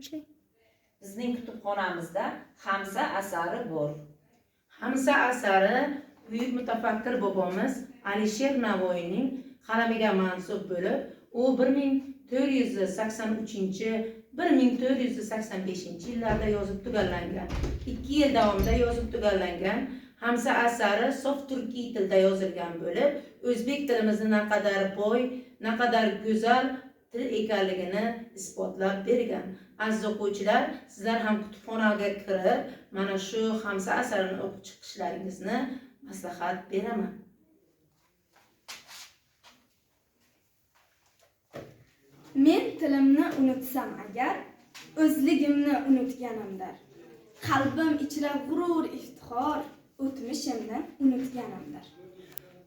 boshlang bizning kutubxonamizda hamsa asari bor. Hamsa asari buyuk mutafakkir bobomiz alisher navoiyning qalamiga mansub bo'lib u bir ming to'rt yuz sakson uchinchi bir ming to'rt yuz sakson beshinchi yillarda yozib tugallangan ikki yil davomida yozib tugallangan hamsa asari sof turkiy tilda yozilgan bo'lib o'zbek tilimizni naqadar boy naqadar go'zal ekanligini isbotlab bergan. Aziz o'quvchilar sizlar ham kutubxonaga kirib mana shu hamsa asarini o'qib chiqishlaringizni maslahat beraman. Men tilimni unutsam agar o'zligimni unutganimdir. Qalbim ichra g'urur iftixor o'tmishimni unutganimdir.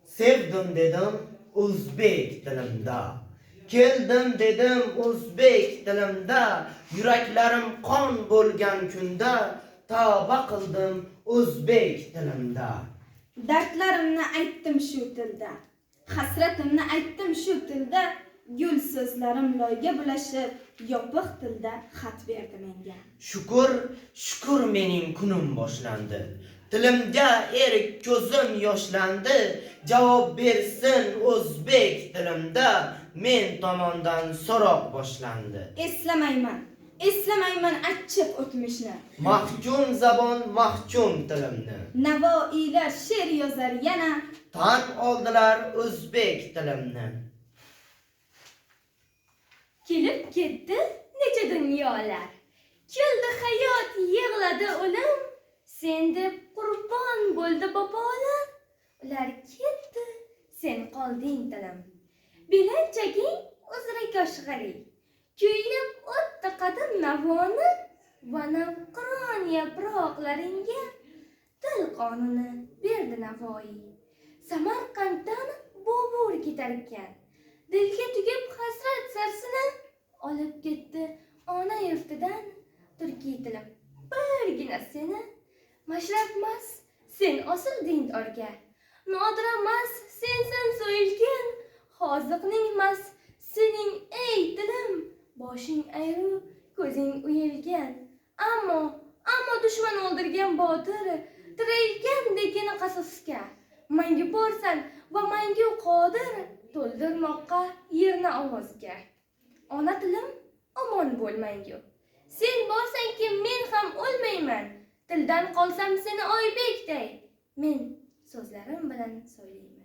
Sevdim dedim o'zbek tilimda. Keldim dedim o'zbek tilimda. Yuraklarim qon bo'lgan kunda tavba qildim o'zbek tilimda. dardlarimni aytdim shu tilda hasratimni aytdim shu tilda gul so'zlarim loyga bulashib yopiq tilda xat berdi menga Shukur, shukur mening kunim boshlandi. Tilimga erik ko'zim yoshlandi. Javob bersin o'zbek tilimda. Men tomondan so'roq boshlandi. eslamayman eslamayman achchiq o'tmishni Mahkum zabon mahkum tilimni. navoiylar she'r yozar yana Tan oldilar o'zbek tilimni. kelib ketdi necha dunyolar kuldi hayot yig'ladi o'lim sen deb sen qolding tilim. Belanchaging uzra koshg'ari. Kuylab o'tdi qadim navoni va navqiron yaproqlaringga dil qonuni berdi navoiy. Samarqanddan bobur ketarkan. Dilga tugib hasrat sarsini olib ketdi ona yurtidan turkiy tilim. Birgina seni mashrabmas sen osilding orga nodiramas sensan so'yilgan. Hoziqningmas sening ey dilim. Boshing ayru ko'zing uyilgan. Ammo ammo dushman o'ldirgan botir tirilgandagina qasosga manga borsan va mangu qodir to'ldirmoqqa yerni ovozga ona tilim omon bo'l mangu sen borsanki men ham o'lmayman. Tildan qolsam seni oybekday men sözlərim bilən söyləyim.